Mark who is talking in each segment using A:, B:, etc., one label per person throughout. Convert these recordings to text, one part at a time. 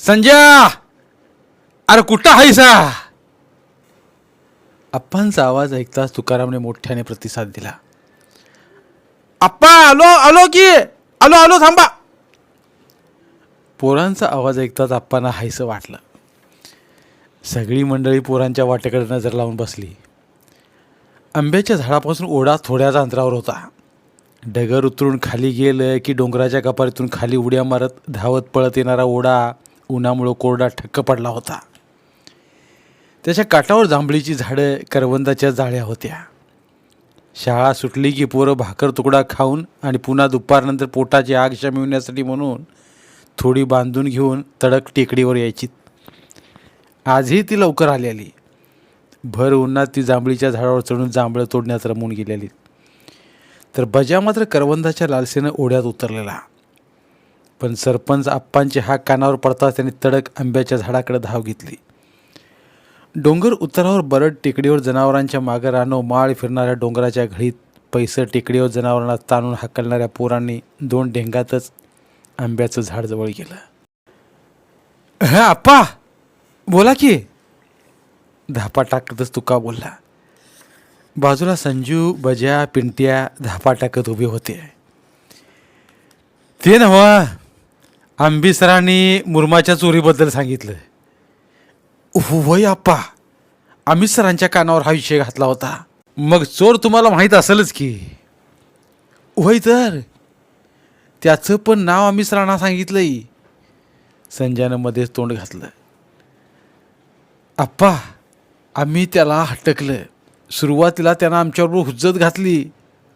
A: संजय! अरे कुठं आहेसा? अप्पांचा आवाज ऐकताच तुकारामने मोठ्याने प्रतिसाद दिला. आप्पा आलो आलो की! आलो आलो थांबा! पोरांचा आवाज ऐकताच आप्पांना हायसं वाटलं. सगळी मंडळी पोरांच्या वाटेकडे नजर लावून बसली. आंब्याच्या झाडापासून ओढा थोड्याच अंतरावर होता. डगर उतरून खाली गेलं की डोंगराच्या कपारीतून खाली उड्या मारत धावत पळत येणारा ओढा. उन्हामुळं कोरडा ठक्क पडला होता. त्याच्या काठावर जांभळीची झाडं करवंदाच्या जाळ्या होत्या. शाळा सुटली की पोरं भाकर तुकडा खाऊन आणि पुन्हा दुपारनंतर पोटाची आग शमिवण्यासाठी म्हणून थोडी बांधून घेऊन तडक टेकडीवर यायची. आजही ती लवकर आलेली. भर उन्हात ती जांभळीच्या झाडावर चढून जांभळं तोडण्यात रमून गेलेली. तर बजा मात्र करवंदाच्या लालसेनं ओढ्यात उतरलेला. पण सरपंच आप्पांचे हाक कानावर पडताच त्यांनी तडक आंब्याच्या झाडाकडे धाव घेतली. डोंगर उतारावर बरड टेकडीवर जनावरांच्या मागं रानो माळ फिरणाऱ्या डोंगराच्या घडीत पैसं टेकडीवर जनावरांना ताणून हाकलणाऱ्या पोरांनी दोन ढेंगातच आंब्याचं झाड जवळ गेलं. हा आप्पा बोला की. धापा टाकतच तुका बोलला. बाजूला संजू बज्या पिंट्या धापा टाकत उभे होते. ते नव आंबी सरांनी मुरमाच्या चोरीबद्दल सांगितलं. वय आप्पा. आम्ही सरांच्या कानावर हा विषय घातला होता. मग चोर तुम्हाला माहीत असेलच की. वय तर. त्याचं पण नाव आम्ही सरांना सांगितलंय. संजयानं मध्येच तोंड घातलं. आप्पा आम्ही त्याला हटकलं. सुरुवातीला त्यानं आमच्याबरोबर हुज्जत घातली.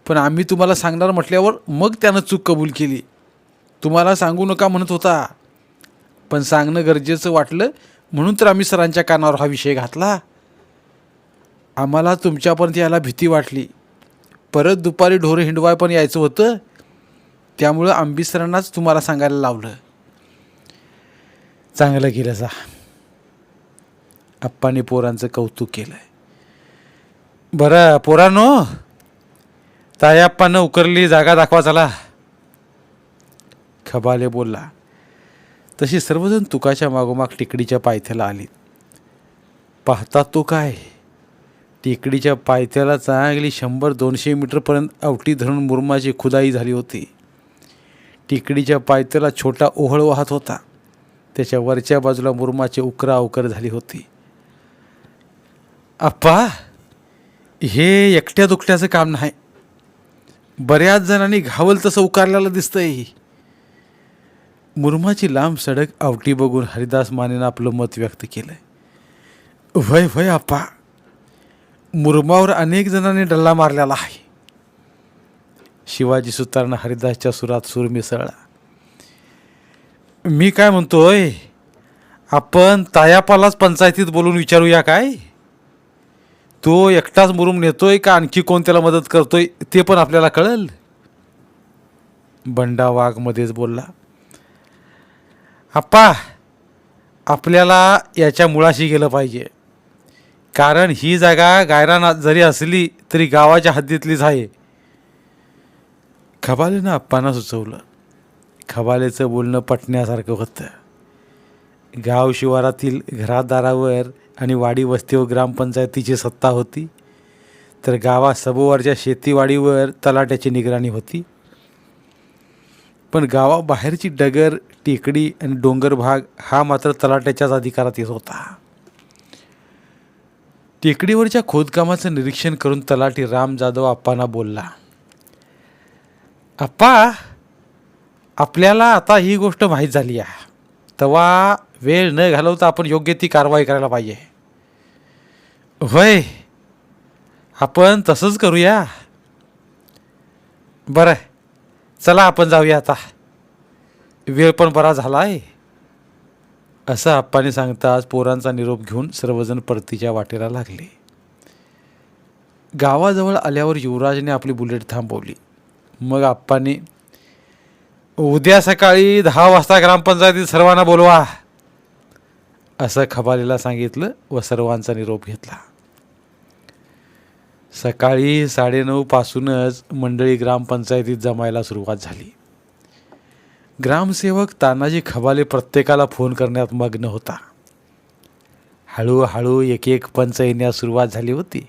A: पण आम्ही तुम्हाला सांगणार म्हटल्यावर मग त्यानं चूक कबूल केली. तुम्हाला सांगू नका म्हणत होता. पण सांगणं गरजेचं वाटलं म्हणून तर आम्ही सरांच्या कानावर हा विषय घातला. आम्हाला तुमच्यापर्यंत यायला भीती वाटली. परत दुपारी ढोरं हिंडवाय पण यायचं होतं. त्यामुळं आंबी सरांनाच तुम्हाला सांगायला लावलं. चांगलं केलं जा आप्पाने पोरांचं कौतुक केलं बरं पोरांनो तायाप्पानं उकरली जागा दाखवा चला. खबाले बोलला तशी सर्वजण तुकाच्या मागोमाग टेकडीच्या पायथ्याला आली. पाहता तो काय? टेकडीच्या पायथ्याला चांगली शंभर दोनशे मीटरपर्यंत आवटी धरून मुरमाची खुदाई झाली होती. टेकडीच्या पायथ्याला छोटा ओहळ वाहत होता. त्याच्या वरच्या बाजूला मुरमाची उकरा उकर झाली होती. आप्पा हे एकट्या दुकट्याचं काम नाही. बऱ्याच जणांनी घावल तसं उकारलेलं दिसतंय. मुरमाची लांब सडक आवटी बघून हरिदास मानेनं आपलं मत व्यक्त केलंय. वय वय आप्पा. मुरमावर अनेक जणांनी डल्ला मारलेला आहे. शिवाजी सुतारनं हरिदासच्या सुरात सूर मिसळला. मी काय म्हणतोय? आपण तायापालाच पंचायतीत बोलून विचारूया काय? तो एकटाच मुरुम नेतोय का? आणखी कोण त्याला मदत करतोय? ते पण आपल्याला कळल. बंडा वाघमध्येच बोलला. आप्पा आपल्याला याच्या मुळाशी गेलं पाहिजे. कारण ही जागा गायराना जरी असली तरी गावाच्या हद्दीतलीच आहे. खबालेनं आप्पांना सुचवलं. खबालेचं बोलणं पटण्यासारखं होतं. गाव शिवारातील घरादारावर आणि वाडी वस्तीवर ग्रामपंचायतीची सत्ता होती. तर गावासबोवरच्या शेतीवाडीवर तलाट्याची निगराणी होती. पण गावाबाहेरची डगर टेकडी आणि डोंगर भाग हा मात्र तलाट्याच्याच अधिकारात येत होता. टेकडीवरच्या खोदकामाचं निरीक्षण करून तलाठी राम जाधव आप्पांना बोलला आप्पा आपल्याला आता ही गोष्ट माहीत झाली आहे. तेव्हा वेळ न घालवता आपण योग्य ती कारवाई करायला पाहिजे. होय आपण तसंच करूया. बरं चला आपण जाऊया आता. वेळ पण बरा झाला आहे असं आप्पाने सांगताच पोरांचा निरोप घेऊन सर्वजण परतीच्या वाटेला लागले. गावाजवळ आल्यावर युवराजने आपली बुलेट थांबवली. मग आप्पाने उद्या सकाळी दहा वाजता ग्रामपंचायतीत सर्वांना बोलवा असं खबालीला सांगितलं व सर्वांचा निरोप घेतला. सकाळी साडेनऊपासूनच मंडळी ग्रामपंचायतीत जमायला सुरुवात झाली. ग्रामसेवक तानाजी खबाले प्रत्येकाला फोन करण्यात मग्न होता. हळूहळू एक एक पंच येण्यास सुरुवात झाली होती.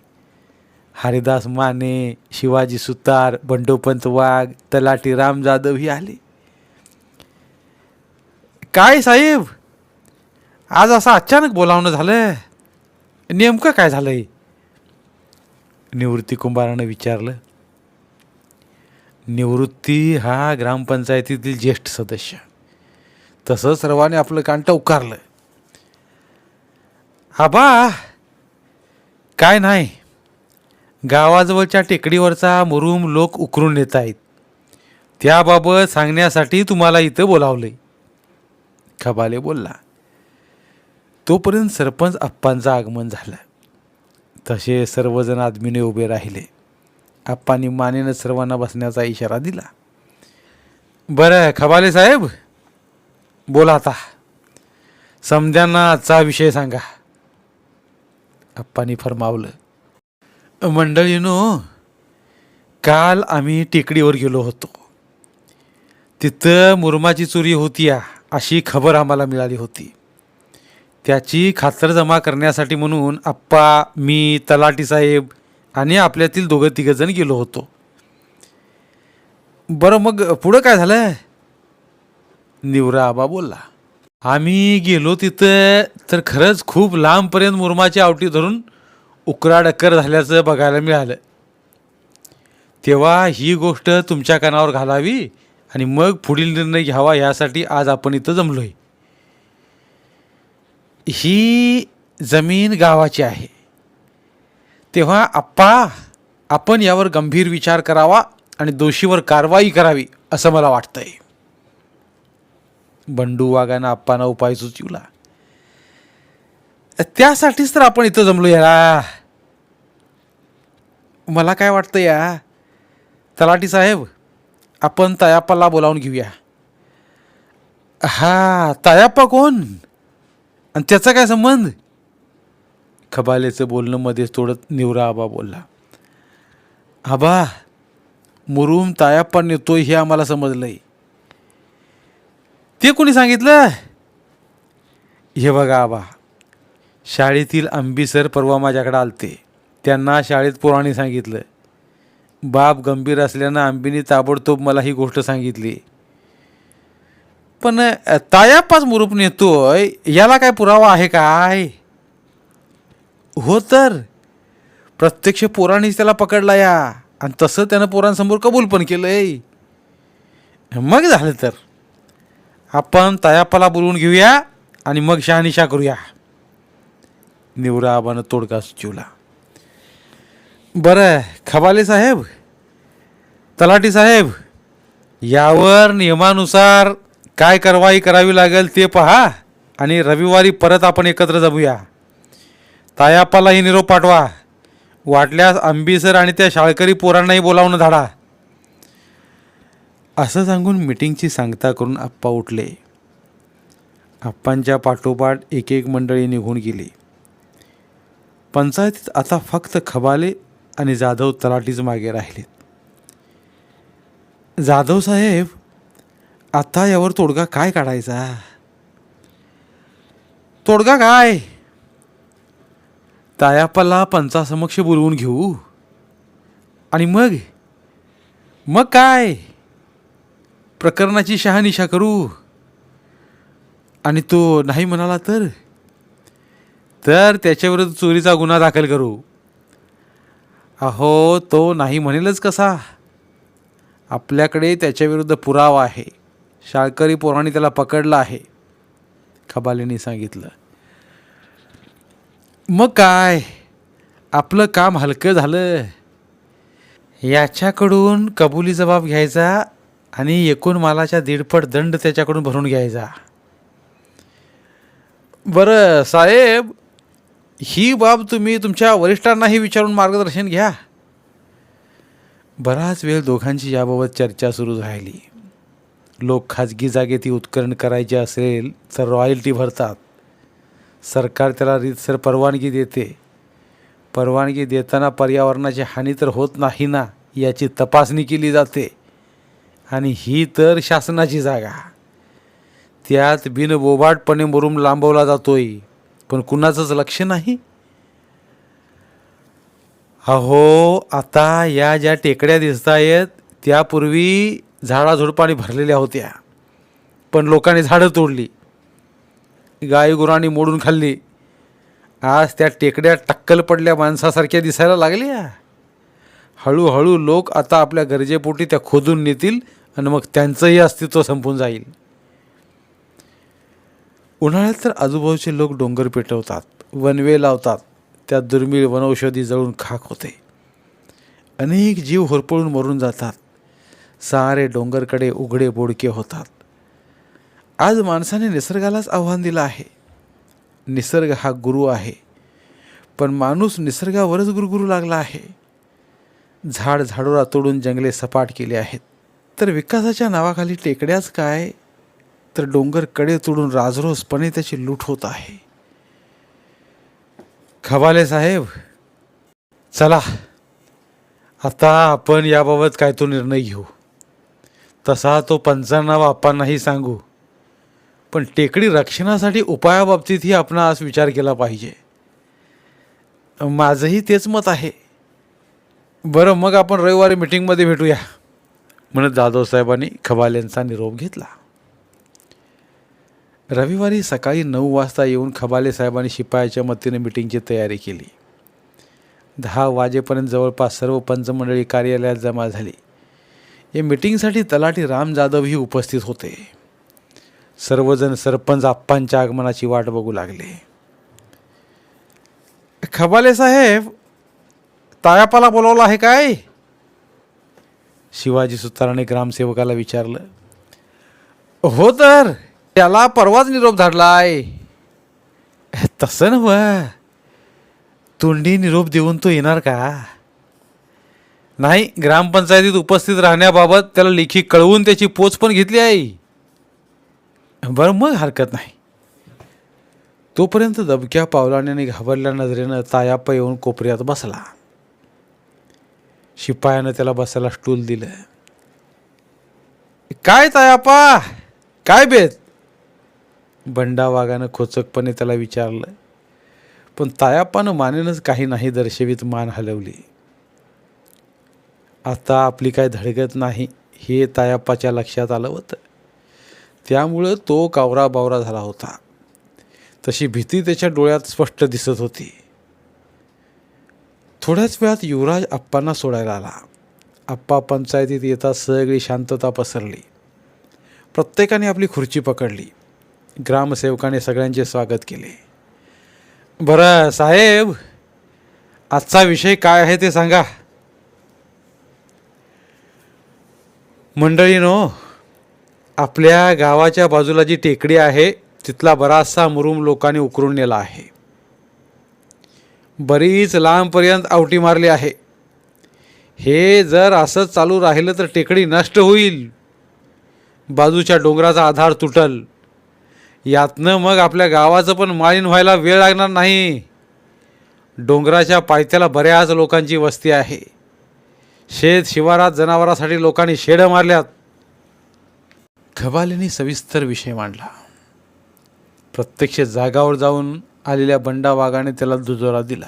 A: हरिदास माने शिवाजी सुतार बंडोपंत वाघ तलाटी राम जाधव ही आले. काय साहेब? आज असं अचानक बोलावणं झालं नेमकं काय झालंय? निवृत्ती कुंभारानं विचारलं. निवृत्ती हा ग्रामपंचायतीतील ज्येष्ठ सदस्य. तसं सर्वांनी आपलं कांट उकारलं. आबा काय नाही. गावाजवळच्या टेकडीवरचा मुरुम लोक उकरून नेत आहेत. त्याबाबत सांगण्यासाठी तुम्हाला इथं बोलावलंय. खबाले बोलला तोपर्यंत सरपंच आप्पांचं आगमन झालं. तसे सर्वजण आदमीने उभे राहिले. आप्पांनी मानेनं सर्वांना बसण्याचा इशारा दिला. बरं खबाले साहेब बोला आता. समध्यांना आजचा विषय सांगा. आप्पांनी फरमावलं मंडळीनो काल आम्ही टेकडीवर गेलो होतो. तिथं मुरमाची चोरी होती या अशी खबर आम्हाला मिळाली होती. त्याची खातरजमा करण्यासाठी म्हणून आप्पा मी तलाटी साहेब आणि आपल्यातील दोघं तिघंजण गेलो होतो. बरं मग पुढं काय झालं निवरा आबा बोलला आम्ही गेलो तिथं तर खरंच खूप लांबपर्यंत मुरमाची आवटी धरून उकराडक्कर झाल्याचं बघायला मिळालं. तेव्हा ही गोष्ट तुमच्या कानावर घालावी आणि मग पुढील निर्णय घ्यावा यासाठी आज आपण इथं जमलोय. ही जमीन गावाची आहे. तेव्हा आप्पा आपण यावर गंभीर विचार करावा आणि दोषीवर कारवाई करावी असं मला वाटतंय. बंडू वाघानं आप्पांना उपाय सुचवला. त्यासाठीच तर आपण इथं जमलो याला. मला काय वाटतं या? तलाठी साहेब आपण तयाप्पाला बोलावून घेऊया. हा तयाप्पा कोण? आणि त्याचा काय संबंध? खबालेचं बोलणं मध्येच तोडत निवरा आबा बोलला. आबा मुरुम तायाप्पा नेतोय हे आम्हाला समजलंय. ते कोणी सांगितलं? हे बघा आबा शाळेतील अंबी सर परवा माझ्याकडे आलते. त्यांना शाळेत पोराणी सांगितलं. बाप गंभीर असल्यानं आंबीने ताबडतोब मला ही गोष्ट सांगितली. पण तायापाच मुरूप नेतोय याला काय पुरावा आहे काय? हो तर. प्रत्यक्ष पोरांनीच त्याला पकडला या. आणि तसं त्यानं पोरांसमोर कबूल पण केलंय. मग झालं तर. आपण तायापाला बोलवून घेऊया आणि मग शहानिशा करूया. निवरा आबानं तोडगा सुचवला. बरं खबाले साहेब तलाटी साहेब यावर नियमानुसार काय कारवाई करावी लागेल ते पहा आणि रविवारी परत आपण एकत्र जमूया. तायापालाही निरोप पाठवा. वाटल्यास आंबीसर आणि त्या शाळकरी पोरांनाही बोलावणं धाडा. असं सांगून मिटिंगची सांगता करून आप्पा उठले. आप्पांच्या पाठोपाठ एक एक मंडळी निघून गेली. पंचायतीत आता फक्त खबाले आणि जाधव तलाटीच मागे राहिलेत. जाधव साहेब आता यावर तोडगा काय काढायचा? तोडगा काय? तायापाला पंचासमक्ष बोलवून घेऊ. आणि मग? मग काय? प्रकरणाची शहानिशा करू. आणि तो नाही म्हणाला तर? तर त्याच्याविरुद्ध चोरीचा गुन्हा दाखल करू. अहो तो नाही म्हणेलच कसा? आपल्याकडे त्याच्याविरुद्ध पुरावा आहे. शाळकरी पोरांनी त्याला पकडलं आहे. खबालीने सांगितलं. मग काय? आपलं काम हलकं झालं. याच्याकडून कबुली जबाब घ्यायचा आणि एकूण मालाच्या दीडपट दंड त्याच्याकडून भरून घ्यायचा. बरं साहेब ही बाब तुम्ही तुमच्या वरिष्ठांनाही विचारून मार्गदर्शन घ्या. बराच वेळ दोघांची याबाबत चर्चा सुरू राहिली. लोक खाजगी जागेत ती उत्खनन करायचे असेल तर रॉयल्टी भरतात. सरकार त्याला रीतसर परवानगी देते. परवानगी देताना पर्यावरणाची हानी तर होत नाही ना याची तपासणी केली जाते. आणि ही तर शासनाची जागा. त्यात बिनबोबाटपणे मुरुम लांबवला जातोय. पण कुणाचंच लक्ष नाही? अहो आता या ज्या टेकड्या दिसत आहेत त्यापूर्वी झाडाझुडपाने भरलेल्या होत्या. पण लोकांनी झाडं तोडली. गाई गुरांनी मोडून खाल्ली. आज त्या टेकड्या टक्कल पडल्या माणसासारख्या दिसायला लागल्या. हळूहळू लोक आता आपल्या गरजेपोटी त्या खोदून नेतील आणि मग त्यांचंही अस्तित्व संपून जाईल. उन्हाळ्यात तर आजूबाजूचे लोक डोंगर पेटवतात वनवे लावतात. त्यात दुर्मिळ वनौषधी जळून खाक होते. अनेक जीव होरपळून मरून जातात. सारे डोंगरकडे उघडे बोडके होतात. आज माणसाने निसर्गालाच आव्हान दिलं आहे. निसर्ग हा गुरु आहे. पण माणूस निसर्गावरच गुरुगुरू लागला आहे. झाड झाडोरा तोडून जंगले सपाट केले आहेत. तर विकासाच्या नावाखाली टेकड्याच काय? तर डोंगरकडे तोडून राजरोसपणे त्याची लूट होत आहे. खबाले साहेब चला. आता आपण याबाबत काय तो निर्णय घेऊ. तसा तो पंचांना आपणही सांगू. पण टेकडी रक्षणासाठी उपायाबाबतीतही आपण आज विचार केला पाहिजे. माझंही तेच मत आहे. बरं मग आपण रविवारी मिटिंगमध्ये भेटूया. म्हणत जाधवसाहेबांनी खबालेंचा निरोप घेतला. रविवारी सकाळी नऊ वाजता येऊन खबाले साहेबांनी शिपायाच्या मतीने मिटिंगची तयारी केली. दहा वाजेपर्यंत जवळपास सर्व पंचमंडळी कार्यालयात जमा झाली. या मिटिंगसाठी तलाठी राम जाधवही उपस्थित होते. सर्वजण सरपंच आप्पांच्या आगमनाची वाट बघू लागले. खबाले साहेब तायापाला बोलावलं आहे काय? शिवाजी सुताराने ग्रामसेवकाला विचारलं. हो तर त्याला परवाच निरोप धाडलाय. तसं नव तोंडी निरोप देऊन तो येणार का? नाही ग्रामपंचायतीत उपस्थित राहण्याबाबत त्याला लेखी कळवून त्याची पोच पण घेतली आहे. बरं मग हरकत नाही. तोपर्यंत दबक्या पावलाने आणि घाबरल्या नजरेनं तायाप्पा येऊन कोपऱ्यात बसला. शिपायानं त्याला बसायला स्टूल दिलं. काय तायाप्पा? काय बेत? बंडा वाघानं खोचकपणे त्याला विचारलं. पण तायाप्पानं मानेनंच काही नाही दर्शवीत मान हलवली. आता आपली काय धडगत नाही हे तायाप्पाच्या लक्षात आलं होतं. त्यामुळं तो कावरा बावरा झाला होता. तशी भीती त्याच्या डोळ्यात स्पष्ट दिसत होती. थोड्याच वेळात युवराज आप्पांना सोडायला आला. आप्पा पंचायतीत येता सगळी शांतता पसरली. प्रत्येकाने आपली खुर्ची पकडली. ग्रामसेवकाने सगळ्यांचे स्वागत केले. बरं साहेब आजचा विषय काय आहे ते सांगा. मंडळीनो आपल्या गावाच्या बाजूला जी टेकडी आहे तिथला बराचसा मुरुम लोकांनी उकरून नेला आहे. बरीच लांबपर्यंत आवटी मारली आहे. हे जर असंच चालू राहिलं तर टेकडी नष्ट होईल. बाजूच्या डोंगराचा आधार तुटल. यातनं मग आपल्या गावाचं पण माळीन व्हायला वेळ लागणार नाही. डोंगराच्या पायथ्याला बऱ्याच लोकांची वस्ती आहे. शेत शिवारात जनावरांसाठी लोकांनी शेडं मारल्यात. खबालेनी सविस्तर विषय मांडला. प्रत्यक्ष जागावर जाऊन आलेल्या बंडा वाघाने त्याला दुजोरा दिला.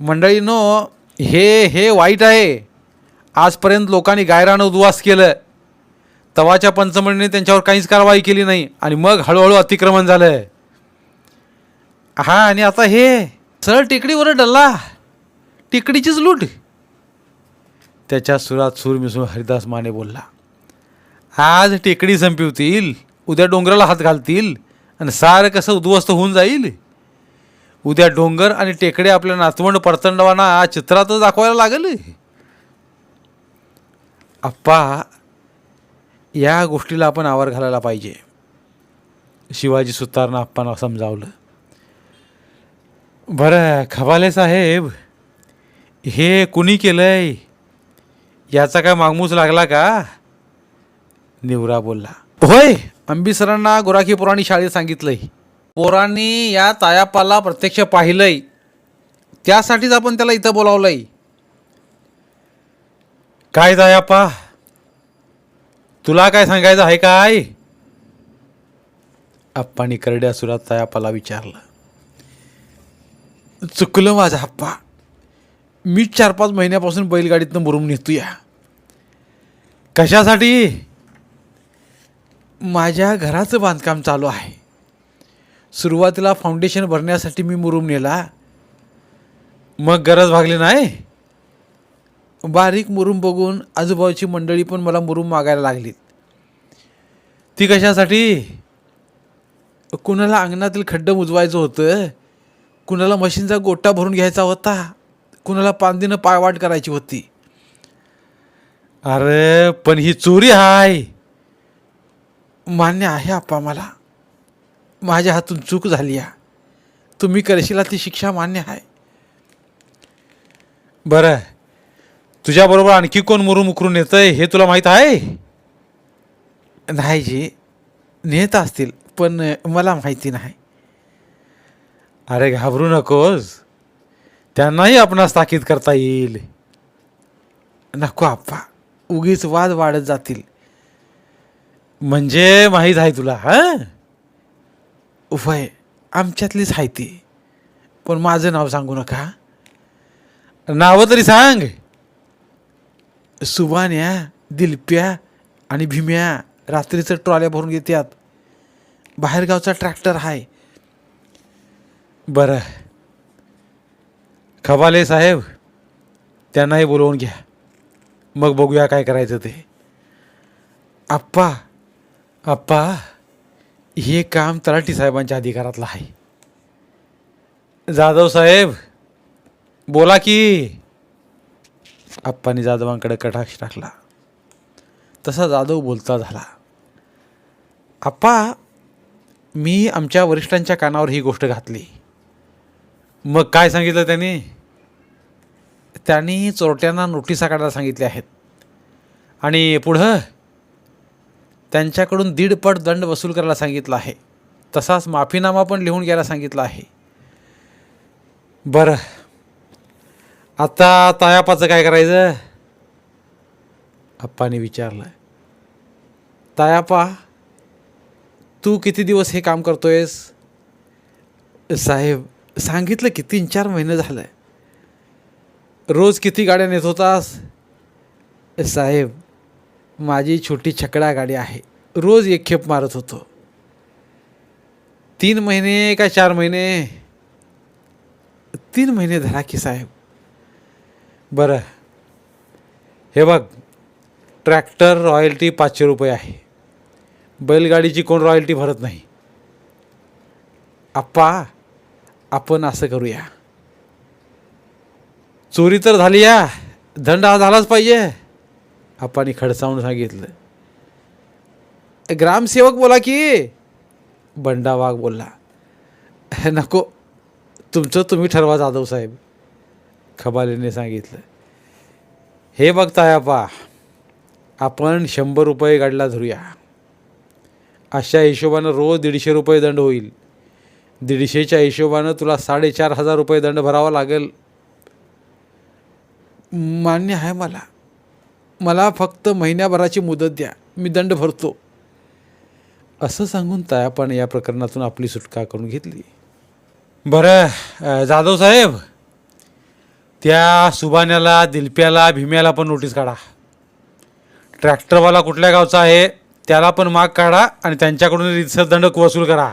A: मंडळीनो हे हे वाईट आहे. आजपर्यंत लोकांनी गायरानं उद्वास केलं. तवाच्या पंचमंडळीने त्यांच्यावर काहीच कारवाई केली नाही आणि मग हळूहळू अतिक्रमण झालं हा आणि आता हे सरळ टेकडीवर डल्ला. टेकडीचीच लूट. त्याच्या सुरात सूर मिसळून हरिदास माने बोलला आज टेकडी संपवतील उद्या डोंगराला हात घालतील आणि सारं कसं उद्ध्वस्त होऊन जाईल? उद्या डोंगर आणि टेकडे आपल्या नातवंड परतंडवांना चित्रातच दाखवायला लागेल. आप्पा या गोष्टीला आपण आवर घालायला पाहिजे. शिवाजी सुतारनं आप्पांना समजावलं बरं खबाले साहेब हे कुणी केलं आहे याचा काय मागमूस लागला का? निवरा बोलला. होय अंबी सरांना गुराखी पोरांनी शाळेत सांगितलंय. पोरांनी या तायापाला प्रत्यक्ष पाहिलंय. त्यासाठीच आपण त्याला इथं बोलावलंय. काय तायाप्पा तुला काय सांगायचं आहे काय? आप्पानी करड्या सुरात तायापाला विचारलं. चुकलं माझा आप्पा. मी चार पाच महिन्यापासून बैलगाडीतनं नेतो या कशासाठी? माझ्या घराचं बांधकाम चालू आहे. सुरुवातीला फाउंडेशन भरण्यासाठी मी मुरुम नेला. मग गरज भागली नाही? बारीक मुरुम बघून आजूबाजूची मंडळी पण मला मुरुम मागायला लागलीत. ती कशासाठी? कुणाला अंगणातील खड्डं मुजवायचं होतं? कुणाला मशीनचा गोटा भरून घ्यायचा होता? कुणाला पांदीनं पायवाट करायची होती. अरे पण ही चोरी हाय. मान्य आहे आप्पा मला. माझ्या हातून चूक झाली आहे. तुम्ही करशीला ती शिक्षा मान्य आहे. बरं. तुझ्याबरोबर आणखी कोण मुरुम उकरून येतंय हे तुला माहीत आहे? नाही जी. नेत असतील पण मला माहिती नाही. अरे घाबरू नकोस. त्यांनाही आपणास ताकीद करता येईल. नको आप्पा उगीच वाद वाढत जातील. म्हणजे माहीत आहे तुला हां? वय आमच्यातलीच आहे ती. पण माझं नाव सांगू नका. नावं तरी सांग. सुबान्या दिलप्या आणि भीम्या रात्रीचं ट्रॉल्या भरून घेतात बाहेरगावचा ट्रॅक्टर आहे बरं. खबाले साहेब त्यांनाही बोलवून घ्या. मग बघूया काय करायचं ते. आप्पा आप्पा हे काम तलाठी साहेबांच्या अधिकारातलं आहे. जाधव साहेब बोला की. आप्पानी जाधवांकडे कटाक्ष टाकला. तसा जाधव बोलता झाला. आप्पा मी आमच्या वरिष्ठांच्या कानावर ही गोष्ट घातली. मग काय सांगितलं त्यांनी? त्यांनी चोरट्यांना नोटिसा काढायला सांगितल्या आहेत. आणि पुढं त्यांच्याकडून दीडपट दंड वसूल करायला सांगितलं आहे. तसाच माफीनामा पण लिहून घ्यायला सांगितलं आहे. बरं. आता तायापाचं काय करायचं? अप्पाने विचारलं. तायापा तू किती दिवस हे काम करतोयस? साहेब सांगितलं की तीन चार महिने झालं रोज किती गाड्या नेत होतास? साहेब माझी छोटी छकडा गाडी आहे. रोज एक खेप मारत होतो. तीन महिने का चार महिने? तीन महिने धरा की साहेब. बरं. हे बघ ट्रॅक्टर रॉयल्टी पाचशे रुपये आहे. बैलगाडीची कोण रॉयल्टी भरत नाही? आप्पा आपण असं करूया. चोरी तर झाली या. दंड हा झालाच पाहिजे. आप्पानी खडसावून सांगितलं. ग्रामसेवक बोला की. बंडा वाघ बोलला नको. तुमचं तुम्ही ठरवा जाधव साहेब. खबालीने सांगितलं. हे बघताय आपा आपण शंभर रुपये गाडला धरूया. अशा हिशोबानं रोज दीडशे रुपये दंड होईल. दीडशेच्या हिशोबानं तुला साडेचार हजार रुपये दंड भरावा लागेल. मान्य आहे मला. मला फक्त महिन्याभराची मुदत द्या. मी दंड भरतो. असं सांगून तायापान या प्रकरणातून आपली सुटका करून घेतली. बरं जाधव साहेब त्या सुबाण्याला दिलप्याला भीम्याला पण नोटीस काढा. ट्रॅक्टरवाला कुठल्या गावचा आहे त्याला पण माग काढा आणि त्यांच्याकडून रितसर दंड वसूल करा.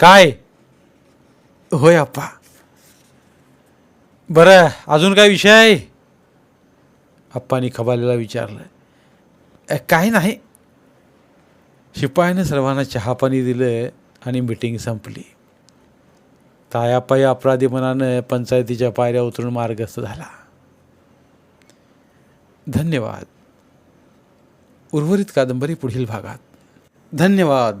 A: काय? होय अप्पा बरं अजून काय विषय आहे? अप्पानी खबालेला विचारलं. काय काही नाही. शिपायाने सर्वांना चहापाणी दिलं आणि मिटिंग संपली. तायापाई अपराधी मनानं पंचायतीच्या पायऱ्या उतरून मार्गस्थ झाला. धन्यवाद. उर्वरित कादंबरी पुढील भागात. धन्यवाद.